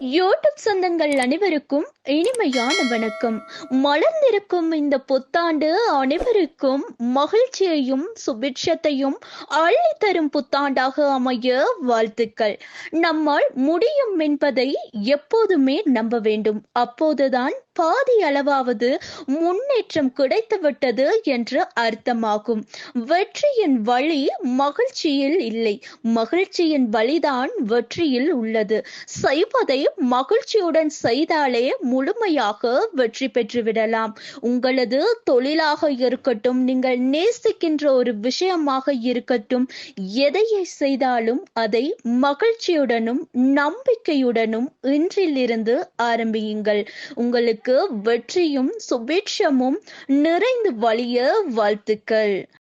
YouTube சொந்தங்கள் அனைவருக்கும் இனிமையான வணக்கம். மலர்ந்திருக்கும் இந்த புத்தாண்டு அனைவருக்கும் மகிழ்ச்சியையும் சுபிட்சத்தையும் அள்ளி தரும் புத்தாண்டாக அமைய வாழ்த்துக்கள். நம்மால் முடியும் என்பதை எப்போதுமே நம்ப வேண்டும். அப்போதுதான் பாதி அளவாவது முன்னேற்றம் கிடைத்துவிட்டது என்று அர்த்தமாகும். வெற்றியின் வழி மகிழ்ச்சியில் இல்லை. மகிழ்ச்சியின் வழிதான் வெற்றியில் உள்ளது. செய்வதை மகிழ்ச்சியுடன் செய்தாலே முழுமையாக வெற்றி பெற்றுவிடலாம். உங்களது தொழிலாக இருக்கட்டும் நீங்கள் நேசிக்கின்ற ஒரு விஷயமாக இருக்கட்டும் எதையை செய்தாலும் அதை மகிழ்ச்சியுடனும் நம்பிக்கையுடனும் இன்றிலிருந்து ஆரம்பியுங்கள். உங்களுக்கு உங்களுக்கு வெற்றியும் சுபிட்சமும் நிறைந்து வழிய வாழ்த்துக்கள்.